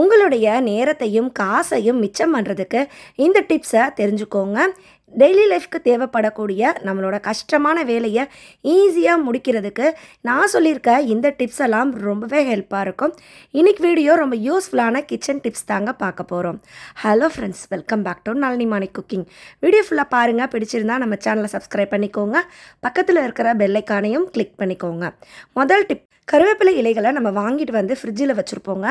உங்களுடைய நேரத்தையும் காசையும் மிச்சம் பண்ணுறதுக்கு இந்த டிப்ஸை தெரிஞ்சுக்கோங்க. டெய்லி லைஃப்க்கு தேவைப்படக்கூடிய நம்மளோட கஷ்டமான வேலையை ஈஸியாக முடிக்கிறதுக்கு நான் சொல்லியிருக்க இந்த டிப்ஸ் எல்லாம் ரொம்பவே ஹெல்ப்பாக இருக்கும். இன்னைக்கு வீடியோ ரொம்ப யூஸ்ஃபுல்லான கிச்சன் டிப்ஸ் தாங்க பார்க்க போகிறோம் hello friends welcome back to Nalini Mani cooking. Video ஃபுல்லாக பாருங்கள் பிடிச்சிருந்தா நம்ம சேனலை சப்ஸ்கிரைப் பண்ணிக்கோங்க. பக்கத்தில் இருக்கிற பெல்லைக்கானையும் கிளிக் பண்ணிக்கோங்க. முதல் டிப் கருவேப்பிலை இலைகளை நம்ம வாங்கிட்டு வந்து ஃப்ரிட்ஜில் வச்சுருப்போங்க.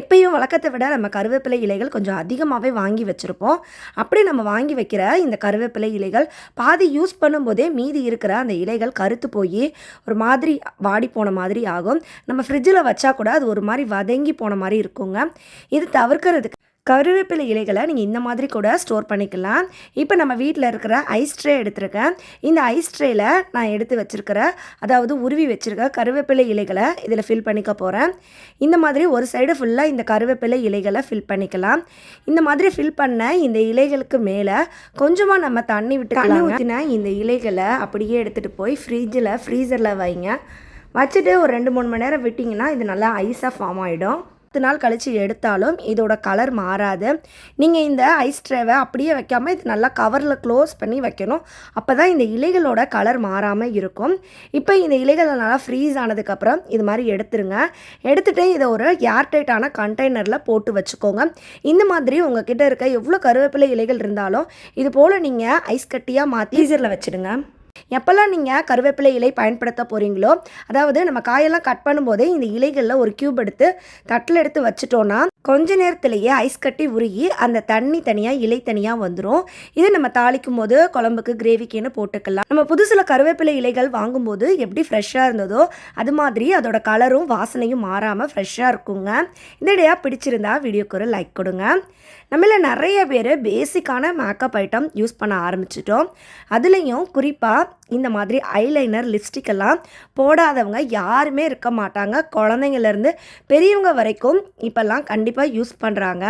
எப்பயும் வழக்கத்தை விட நம்ம கருவேப்பிலை இலைகள் கொஞ்சம் அதிகமாகவே வாங்கி வச்சுருப்போம். அப்படி நம்ம வாங்கி வைக்கிற இந்த கருவேப்பிலை இலைகள் பாதி யூஸ் பண்ணும்போதே மீதி இருக்கிற அந்த இலைகள் கருத்து போய் ஒரு மாதிரி வாடி போன மாதிரி ஆகும். நம்ம ஃப்ரிட்ஜில் வச்சா கூட அது ஒரு மாதிரி வதங்கி போன மாதிரி இருக்குங்க. இது தவிர்க்கிறதுக்கு கருவேப்பிலை இலைகளை நீங்கள் இந்த மாதிரி கூட ஸ்டோர் பண்ணிக்கலாம். இப்போ நம்ம வீட்டில் இருக்கிற ஐஸ் ட்ரே எடுத்திருக்கேன். இந்த ஐஸ் ட்ரேயில் நான் எடுத்து வச்சுருக்கிற அதாவது உருவி வச்சுருக்க கருவேப்பிலை இலைகளை இதில் ஃபில் பண்ணிக்க போகிறேன் இந்த மாதிரி ஒரு சைடு ஃபுல்லாக இந்த கருவேப்பிலை இலைகளை ஃபில் பண்ணிக்கலாம். இந்த மாதிரி ஃபில் பண்ண இந்த இலைகளுக்கு மேலே கொஞ்சமாக நம்ம தண்ணி விட்டு தண்ணி ஊற்றின இந்த இலைகளை அப்படியே எடுத்துகிட்டு போய் ஃப்ரிட்ஜில் ஃப்ரீசரில் வைங்க. வச்சுட்டு ஒரு ரெண்டு மூணு மணி நேரம் விட்டிங்கன்னா இது நல்லா ஐஸாக ஃபார்ம் ஆகிடும் பத்து நாள் கழித்து எடுத்தாலும் இதோட கலர் மாறாது. நீங்கள் இந்த ஐஸ் ட்ரேவை அப்படியே வைக்காமல் இது நல்லா கவரில் க்ளோஸ் பண்ணி வைக்கணும். அப்போ தான் இந்த இலைகளோட கலர் மாறாமல் இருக்கும். இப்போ இந்த இலைகள் நல்லா ஃப்ரீஸ் ஆனதுக்கப்புறம் இது மாதிரி எடுத்துருங்க. எடுத்துகிட்டு இதை ஒரு ஏர்டைட்டான கண்டெய்னரில் போட்டு வச்சுக்கோங்க. இந்த மாதிரி உங்ககிட்ட இருக்க எவ்வளோ கருவேப்பிலை இலைகள் இருந்தாலும் இது போல் நீங்கள் ஐஸ் கட்டியாக மாற்றி ஈஸரில் வச்சுடுங்க. எப்போல்லாம் நீங்கள் கருவேப்பிலை இலை பயன்படுத்த போகிறீங்களோ அதாவது நம்ம காயெல்லாம் கட் பண்ணும்போதே இந்த இலைகளில் ஒரு கியூப் எடுத்து தட்டில் எடுத்து வச்சுட்டோன்னா கொஞ்ச நேரத்திலேயே ஐஸ் கட்டி உருகி அந்த தண்ணி தனியாக இலை தனியாக வந்துடும் இதை நம்ம தாளிக்கும் போது குழம்புக்கு கிரேவிக்குன்னு போட்டுக்கலாம். நம்ம புதுசில் கருவேப்பிலை இலைகள் வாங்கும்போது எப்படி ஃப்ரெஷ்ஷாக இருந்ததோ அது மாதிரி அதோட கலரும் வாசனையும் மாறாமல் ஃப்ரெஷ்ஷாக இருக்குங்க. இந்த இடையா பிடிச்சிருந்தா வீடியோக்கு ஒரு லைக் கொடுங்க. நம்மள நிறைய பேர் பேசிக்கான மேக்கப் ஐட்டம் யூஸ் பண்ண ஆரம்பிச்சிட்டோம். அதுலேயும் குறிப்பாக இந்த மாதிரி ஐலைனர் லிப்ஸ்டிக் எல்லாம் போடாதவங்க யாருமே இருக்க மாட்டாங்க. குழந்தைங்கள்லேருந்து பெரியவங்க வரைக்கும் இப்போல்லாம் கண்டிப்பாக யூஸ் பண்ணுறாங்க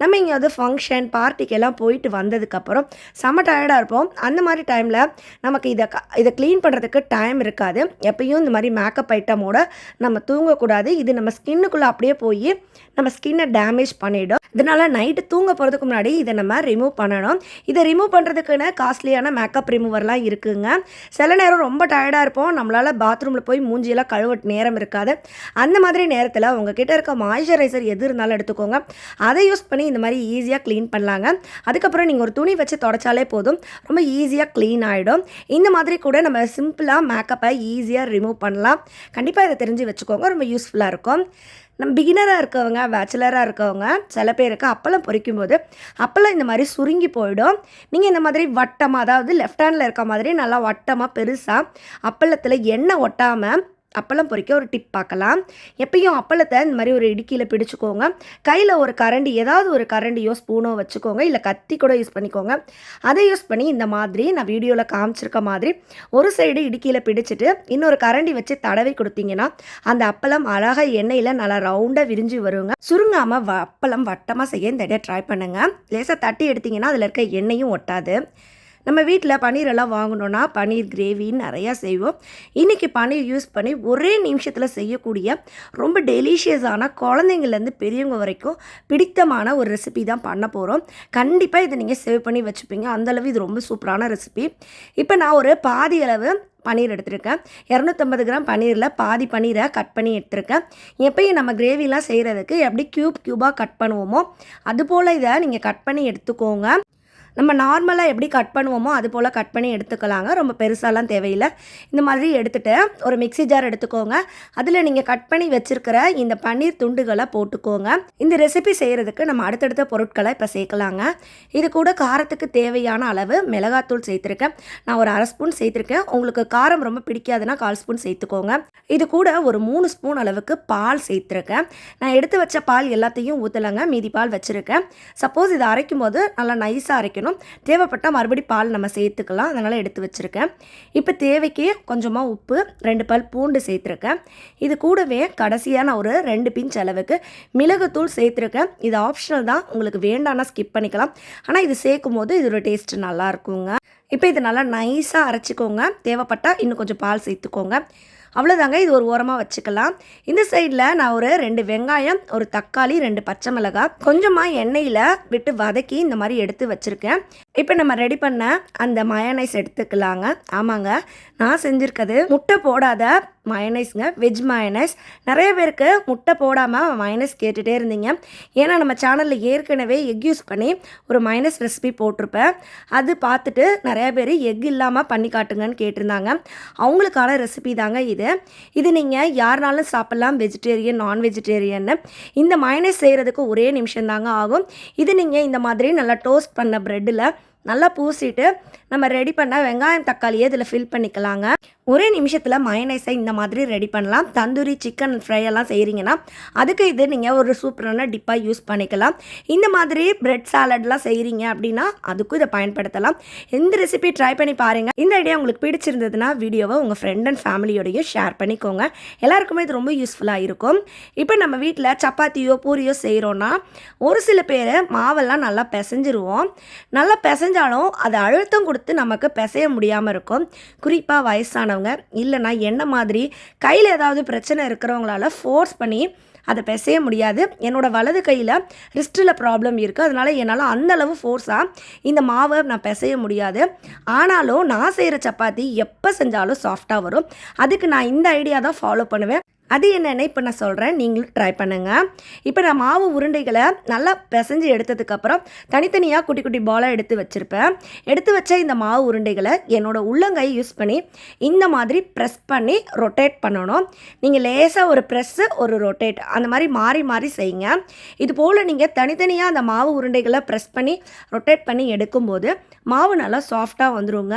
நம்ம எங்கேயாவது ஃபங்க்ஷன் பார்ட்டிக்கெல்லாம் போயிட்டு வந்ததுக்கப்புறம் செம்ம டயர்டாக இருப்போம். அந்த மாதிரி டைமில் நமக்கு இதை இதை க்ளீன் பண்ணுறதுக்கு டைம் இருக்காது. எப்பயும் இந்த மாதிரி மேக்கப் ஐட்டமோட நம்ம தூங்கக்கூடாது. இது நம்ம ஸ்கின்னுக்குள்ளே அப்படியே போய் நம்ம ஸ்கின்னை டேமேஜ் பண்ணிவிடும் இதனால நைட்டு தூங்க போகிறதுக்கு முன்னாடி இதை நம்ம ரிமூவ் பண்ணணும். இதை ரிமூவ் பண்ணுறதுக்குன்னு காஸ்ட்லியான மேக்கப் ரிமூவர்லாம் இருக்குங்க. சில நேரம் ரொம்ப டயர்டாக இருப்போம். நம்மளால் பாத்ரூமில் போய் மூஞ்சியெல்லாம் கழுவ நேரம் இருக்காது. அந்த மாதிரி நேரத்தில் உங்ககிட்ட இருக்க மாய்ஸ்சரைசர் எது இருந்தாலும் எடுத்துக்கோங்க. அதை யூஸ் பண்ணி இந்த மாதிரி ஈஸியாக க்ளீன் பண்ணலாங்க. அதுக்கப்புறம் நீங்கள் ஒரு துணி வச்சு தொடச்சாலே போதும். ரொம்ப ஈஸியாக க்ளீன் ஆகிடும் இந்த மாதிரி கூட நம்ம சிம்பிளாக மேக்கப்பை ஈஸியாக ரிமூவ் பண்ணலாம். கண்டிப்பாக இதை தெரிஞ்சு வச்சுக்கோங்க. ரொம்ப யூஸ்ஃபுல்லாக இருக்கும். நம்ம பிகினராக இருக்கவங்க பேச்சுலராக இருக்கவங்க சில பேருக்கு அப்பளம் பொரிக்கும் போது அப்பளம் இந்த மாதிரி சுருங்கி போயிடும். நீங்கள் இந்த மாதிரி வட்டமாக அதாவது லெஃப்ட் ஹேண்டில் இருக்க மாதிரி நல்லா வட்டமாக பெருசாக அப்பளத்தில் எண்ணெய் ஒட்டாமல் அப்பளம் பொரிக்க ஒரு டிப் பார்க்கலாம். எப்பயும் அப்பளத்தை இந்த மாதிரி ஒரு இடுக்கியில் பிடிச்சிக்கோங்க. கையில் ஒரு கரண்டி ஏதாவது ஒரு கரண்டியோ ஸ்பூனோ வச்சுக்கோங்க. இல்லை கத்தி கூட யூஸ் பண்ணிக்கோங்க. அதை யூஸ் பண்ணி இந்த மாதிரி நான் வீடியோவில் காமிச்சிருக்க மாதிரி ஒரு சைடு இடுக்கியில் பிடிச்சிட்டு இன்னொரு கரண்டி வச்சு தடவி கொடுத்தீங்கன்னா அந்த அப்பளம் அழகாக எண்ணெயில் நல்லா ரவுண்டாக விரிஞ்சு வருங்க. சுருங்காமல் வ அப்பளம் வட்டமாக செய்ய இந்த இடையே ட்ரை பண்ணுங்கள் லேசாக தட்டி எடுத்தீங்கன்னா அதில் இருக்க எண்ணெயும் ஒட்டாது. நம்ம வீட்டில் பன்னீர் எல்லாம் வாங்கணுன்னா பன்னீர் கிரேவின்னு நிறையா செய்வோம். இன்றைக்கி பன்னீர் யூஸ் பண்ணி ஒரே நிமிஷத்தில் செய்யக்கூடிய ரொம்ப டெலிஷியஸான குழந்தைங்கள்லேருந்து பெரியவங்க வரைக்கும் பிடித்தமான ஒரு ரெசிபி தான் பண்ண போகிறோம் கண்டிப்பாக இதை நீங்கள் சேவ் பண்ணி வச்சுப்பீங்க. அந்தளவு இது ரொம்ப சூப்பரான ரெசிபி இப்போ நான் ஒரு பாதி அளவு பன்னீர் எடுத்திருக்கேன். இரநூத்தம்பது கிராம் பன்னீரில் பாதி பன்னீரை கட் பண்ணி எடுத்திருக்கேன். எப்பயும் நம்ம கிரேவிலாம் செய்கிறதுக்கு எப்படி க்யூப் க்யூபாக கட் பண்ணுவோமோ அதுபோல் இதை நீங்கள் கட் பண்ணி எடுத்துக்கோங்க. நம்ம நார்மலாக எப்படி கட் பண்ணுவோமோ அது போல் கட் பண்ணி எடுத்துக்கலாங்க. ரொம்ப பெருசாலாம் தேவையில்லை. இந்த மாதிரி எடுத்துகிட்டு ஒரு மிக்ஸி ஜார் எடுத்துக்கோங்க. அதில் நீங்கள் கட் பண்ணி வச்சுருக்கிற இந்த பன்னீர் துண்டுகளை போட்டுக்கோங்க. இந்த ரெசிபி செய்கிறதுக்கு நம்ம அடுத்தடுத்த பொருட்களை இப்போ சேர்க்கலாங்க. இது கூட காரத்துக்கு தேவையான அளவு மிளகாத்தூள் சேர்த்துருக்கேன். நான் ஒரு அரை ஸ்பூன் சேர்த்துருக்கேன். உங்களுக்கு காரம் ரொம்ப பிடிக்காதுன்னா கால் ஸ்பூன் சேர்த்துக்கோங்க. இது கூட ஒரு மூணு ஸ்பூன் அளவுக்கு பால் சேர்த்துருக்கேன். நான் எடுத்து வச்ச பால் எல்லாத்தையும் ஊற்றலைங்க மீதி பால் வச்சுருக்கேன். சப்போஸ் இதை அரைக்கும் போது நல்லா நைஸாக அரைக்கணும். தேவைப்பட்டால் மறுபடி பால் நம்ம சேர்த்துக்கலாம். அதனால் எடுத்து வச்சுருக்கேன். இப்போ தேவைக்கு கொஞ்சமாக உப்பு ரெண்டு பல் பூண்டு சேர்த்துருக்கேன். இது கூடவே கடைசியாக நான் ஒரு ரெண்டு பிஞ்ச் அளவுக்கு மிளகுத்தூள் சேர்த்துருக்கேன். இது ஆப்ஷனல் தான். உங்களுக்கு வேண்டாம்னா ஸ்கிப் பண்ணிக்கலாம். ஆனால் இது சேர்க்கும் போது இதோட டேஸ்ட் நல்லா இருக்குங்க. இப்போ இது நல்லா நைஸாக அரைச்சிக்கோங்க. தேவைப்பட்டால் இன்னும் கொஞ்சம் பால் சேர்த்துக்கோங்க. அவ்வளோதாங்க இது ஒரு ஓரமாக வச்சுக்கலாம். இந்த சைடில் நான் ஒரு ரெண்டு வெங்காயம் ஒரு தக்காளி ரெண்டு பச்சை மிளகாய் கொஞ்சமாக எண்ணெயில் விட்டு வதக்கி இந்த மாதிரி எடுத்து வச்சுருக்கேன். இப்போ நம்ம ரெடி பண்ண அந்த மயனைஸ் எடுத்துக்கலாங்க. ஆமாங்க நான் செஞ்சுருக்கிறது முட்டை போடாத மயனைஸ்ங்க வெஜ் மயனைஸ் நிறைய பேருக்கு முட்டை போடாமல் மயனைஸ் கேட்டுகிட்டே இருந்தீங்க. ஏன்னா நம்ம சேனலில் ஏற்கனவே எக் யூஸ் பண்ணி ஒரு மைனஸ் ரெசிபி போட்டிருப்பேன். அது பார்த்துட்டு நிறைய பேர் எக் இல்லாமல் பண்ணி காட்டுங்கன்னு கேட்டிருந்தாங்க. அவங்களுக்கான ரெசிபி தாங்க இது. இது நீங்கள் யாருனாலும் சாப்பிட்லாம் வெஜிடேரியன் நான் வெஜிடேரியன்னு இந்த மயனைஸ் செய்கிறதுக்கு ஒரே நிமிஷம் தாங்க ஆகும். இது நீங்கள் இந்த மாதிரி நல்லா டோஸ்ட் பண்ண ப்ரெட்டில் நல்லா பூசிட்டு நம்ம ரெடி பண்ண வெங்காயம் தக்காளியை இதில் ஃபில் பண்ணிக்கலாங்க. ஒரே நிமிஷத்தில் மயனைஸை இந்த மாதிரி ரெடி பண்ணலாம். தந்தூரி சிக்கன் ஃப்ரை எல்லாம் செய்கிறீங்கன்னா அதுக்கு இது நீங்கள் ஒரு சூப்பரான டிப்பாக யூஸ் பண்ணிக்கலாம். இந்த மாதிரி பிரெட் சாலட்லாம் செய்கிறீங்க அப்படின்னா அதுக்கும் இதை பயன்படுத்தலாம். இந்த ரெசிபி ட்ரை பண்ணி பாருங்கள் இந்த ஐடியா உங்களுக்கு பிடிச்சிருந்ததுன்னா வீடியோவை உங்கள் ஃப்ரெண்ட் அண்ட் ஃபேமிலியோடையும் ஷேர் பண்ணிக்கோங்க. எல்லாருக்குமே இது ரொம்ப யூஸ்ஃபுல்லாக இருக்கும். இப்போ நம்ம வீட்டில் சப்பாத்தியோ பூரியோ செய்கிறோன்னா ஒரு சில பேர் மாவெல்லாம் நல்லா பிசைஞ்சிருவோம். நல்லா பிசைஞ்சாலும் அது அழுத்தம் கொடுத்து நமக்கு பிசைய முடியாமல் இருக்கும். குறிப்பாக வயசானவங்க இல்லைனா என்ன மாதிரி? கையில் ஏதாவது பிரச்சனை இருக்கிறவங்களால ஃபோர்ஸ் பண்ணி அதை பிசைய முடியாது. என்னோடய வலது கையில் ரிஸ்ட்டில் ப்ராப்ளம் இருக்குது அதனால் என்னால் அந்த அளவு ஃபோர்ஸாக இந்த மாவை நான் பிசைய முடியாது. ஆனாலும் நான் செய்கிற சப்பாத்தி எப்போ செஞ்சாலும் சாஃப்டாக வரும். அதுக்கு நான் இந்த ஐடியா தான் ஃபாலோ பண்ணுவேன். அது என்னென்னு இப்போ நான் சொல்கிறேன் நீங்களும் ட்ரை பண்ணுங்கள் இப்போ நான் மாவு உருண்டைகளை நல்லா பிசைஞ்சு எடுத்ததுக்கப்புறம் தனித்தனியாக குட்டி குட்டி பாலாக எடுத்து வச்சுருப்பேன். எடுத்து வச்ச இந்த மாவு உருண்டைகளை என்னோடய உள்ளங்கை யூஸ் பண்ணி இந்த மாதிரி ப்ரெஸ் பண்ணி ரொட்டேட் பண்ணணும். நீங்கள் லேசாக ஒரு ப்ரெஸ்ஸு ஒரு ரொட்டேட் அந்த மாதிரி மாறி மாறி செய்யுங்க. இது போல் நீங்கள் தனித்தனியாக அந்த மாவு உருண்டைகளை ப்ரெஸ் பண்ணி ரொட்டேட் பண்ணி எடுக்கும்போது மாவு நல்லா சாஃப்டாக வந்துடுங்க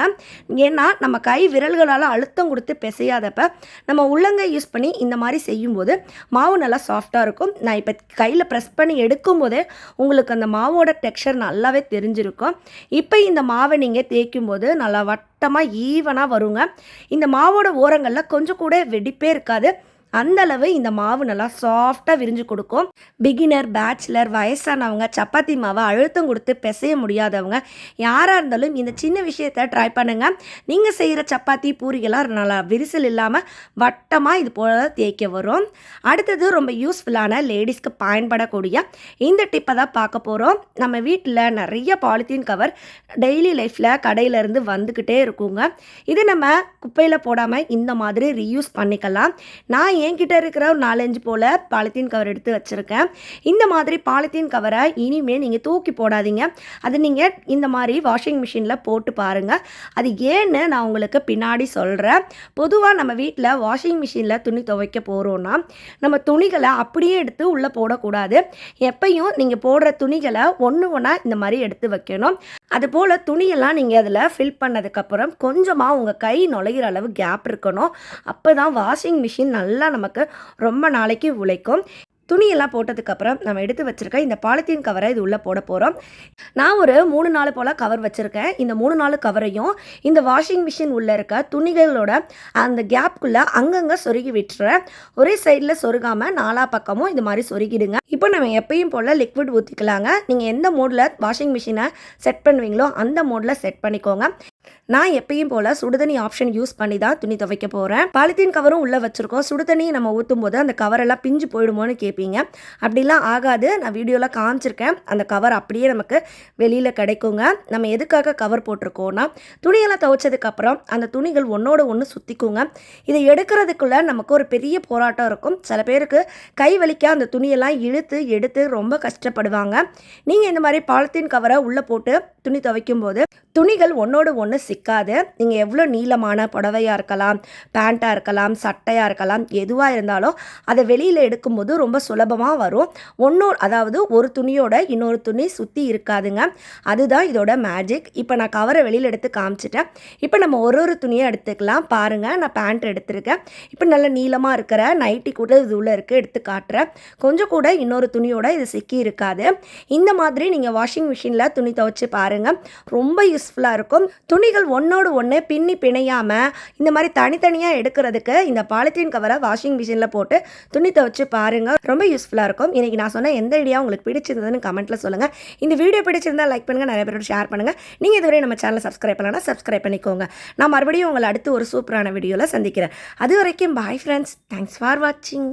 ஏன்னா நம்ம கை விரல்களால் அழுத்தம் கொடுத்து பிசையாதப்ப நம்ம உள்ளங்கை யூஸ் பண்ணி இந்த மாதிரி செய்யும்போது மாவு நல்லா சாஃப்டாக இருக்கும். நான் இப்போ கையில் ப்ரெஸ் பண்ணி எடுக்கும்போதே உங்களுக்கு அந்த மாவோட டெக்ஸ்சர் நல்லாவே தெரிஞ்சிருக்கும். இப்போ இந்த மாவை நீங்கள் தேய்க்கும் போது நல்லா வட்டமாக ஈவனாக வருங்க. இந்த மாவோட ஓரங்களில் கொஞ்சம் கூட வெடிப்பே இருக்காது. அந்த அளவு இந்த மாவு நல்லா சாஃப்டாக விரிஞ்சு கொடுக்கும். பிகினர் பேச்சுலர் வயசானவங்க சப்பாத்தி மாவை அழுத்தம் கொடுத்து பிசைய முடியாதவங்க யாராக இருந்தாலும் இந்த சின்ன விஷயத்த ட்ரை பண்ணுங்கள் நீங்கள் செய்கிற சப்பாத்தி பூரிகளாக நல்லா விரிசல் இல்லாமல் வட்டமாக இது போல் தேய்க்க வரும். அடுத்தது ரொம்ப யூஸ்ஃபுல்லான லேடிஸ்க்கு பயன்படக்கூடிய இந்த டிப்பை தான் பார்க்க போகிறோம் நம்ம வீட்டில் நிறைய பாலித்தீன் கவர் டெய்லி லைஃப்பில் கடையிலேருந்து வந்துக்கிட்டே இருக்குங்க. இது நம்ம குப்பையில் போடாமல் இந்த மாதிரி ரீயூஸ் பண்ணிக்கலாம். நான் என்கிட்ட இருக்கிற ஒரு நாலஞ்சு போல் பாலித்தீன் கவர் எடுத்து வச்சுருக்கேன். இந்த மாதிரி பாலித்தீன் கவரை இனிமேல் நீங்கள் தூக்கி போடாதீங்க. அது நீங்கள் இந்த மாதிரி வாஷிங் மிஷினில் போட்டு பாருங்கள் அது ஏன்னு நான் உங்களுக்கு பின்னாடி சொல்கிறேன் பொதுவாக நம்ம வீட்டில் வாஷிங் மிஷினில் துணி துவைக்க போகிறோன்னா நம்ம துணிகளை அப்படியே எடுத்து உள்ளே போடக்கூடாது. எப்பையும் நீங்கள் போடுற துணிகளை ஒன்று ஒன்றா இந்த மாதிரி எடுத்து வைக்கணும். அதுபோல் துணியெல்லாம் நீங்கள் அதில் ஃபில் பண்ணதுக்கப்புறம் கொஞ்சமாக உங்கள் கை நுழையிற அளவு கேப் இருக்கணும். அப்போ தான் வாஷிங் மிஷின் நல்லா நமக்கு ரொம்ப நாளைக்கு உழைக்கும். துணியெல்லாம் போட்டதுக்கப்புறம் நம்ம எடுத்து வச்சுருக்க இந்த பாலித்தீன் கவரை இது உள்ளே போட போகிறோம் நான் ஒரு மூணு நாள் போல் கவர் வச்சுருக்கேன். இந்த மூணு நாள் கவரையும் இந்த வாஷிங் மிஷின் உள்ளே இருக்க துணிகளோட அந்த கேப்புக்குள்ளே அங்கங்கே சொருகி விட்டுறேன். ஒரே சைடில் சொருகாமல் நாலா பக்கமும் இது மாதிரி சொருகிடுங்க. இப்போ நம்ம எப்பயும் போல் லிக்விட் ஊற்றிக்கலாங்க நீங்கள் எந்த மோடில் வாஷிங் மிஷினை செட் பண்ணுவீங்களோ அந்த மோடில் செட் பண்ணிக்கோங்க. நான் எப்பயும் போல் சுடுதண்ணி ஆப்ஷன் யூஸ் பண்ணி தான் துணி துவைக்க போகிறேன் பாலித்தீன் கவரும் உள்ளே வச்சுருக்கோம். சுடுதண்ணி நம்ம ஊற்றும் போது அந்த கவரெல்லாம் பிஞ்சு போயிடுமோன்னு கேட்பீங்க அப்படிலாம் ஆகாது. நான் வீடியோவில் காமிச்சிருக்கேன். அந்த கவர் அப்படியே நமக்கு வெளியில் கிடைக்குங்க. நம்ம எதுக்காக கவர் போட்டிருக்கோன்னா துணியெல்லாம் துவைச்சதுக்கப்புறம் அந்த துணிகள் ஒன்றோட ஒன்று சுற்றிக்குங்க இதை எடுக்கிறதுக்குள்ளே நமக்கு ஒரு பெரிய போராட்டம் இருக்கும். சில பேருக்கு கை வலிக்க அந்த துணியெல்லாம் இழுத்து எடுத்து ரொம்ப கஷ்டப்படுவாங்க. நீங்கள் இந்த மாதிரி பாலித்தீன் கவரை உள்ளே போட்டு துணி துவைக்கும் போது துணிகள் ஒன்றோடு ஒன்று சிக்காது நீங்கள் எவ்வளோ நீளமான புடவையாக இருக்கலாம் பேண்ட்டாக இருக்கலாம் சட்டையாக இருக்கலாம் எதுவாக இருந்தாலும் அதை வெளியில் எடுக்கும்போது ரொம்ப சுலபமாக வரும். ஒன்று அதாவது ஒரு துணியோட இன்னொரு துணி சுற்றி இருக்காதுங்க. அதுதான் இதோட மேஜிக் இப்போ நான் கவரை வெளியில் எடுத்து காமிச்சிட்டேன். இப்போ நம்ம ஒரு ஒரு துணியை எடுத்துக்கலாம். பாருங்கள் நான் பேண்ட் எடுத்திருக்கேன். இப்போ நல்ல நீளமாக இருக்கிற நைட்டி கூட இது உள்ளே இருக்குது எடுத்து காட்டுறேன். கொஞ்சம் கூட இன்னொரு துணியோட இது சிக்கி இருக்காது. இந்த மாதிரி நீங்கள் வாஷிங் மிஷினில் துணி துவைச்சி பாருங்கள் ரொம்ப யூஸ்ஃபுல்லாக இருக்கும். துணிகள் துணிகள் ஒன்றோடு ஒன்று பின்னி பிணையாமல் இந்த மாதிரி தனித்தனியாக எடுக்கிறதுக்கு இந்த பாலித்தீன் கவரை வாஷிங் மிஷினில் போட்டு துணி துவச்சி பாருங்கள் ரொம்ப யூஸ்ஃபுல்லாக இருக்கும். இன்றைக்கி நான் சொன்ன எந்த ஐடியா உங்களுக்கு பிடிச்சிருந்ததுன்னு கமெண்ட்டில் சொல்லுங்கள் இந்த வீடியோ பிடிச்சிருந்தா லைக் பண்ணுங்கள் நிறைய பேரோட ஷேர் பண்ணுங்கள் நீங்கள் இதுவரை நம்ம சேனலை சப்ஸ்கிரைப் பண்ணலன்னா சப்ஸ்கிரைப் பண்ணிக்கோங்க. நான் மறுபடியும் உங்களை அடுத்து ஒரு சூப்பரான வீடியோவில் சந்திக்கிறேன். அது வரைக்கும் பாய் ஃப்ரெண்ட்ஸ் தேங்க்ஸ் ஃபார் வாட்சிங்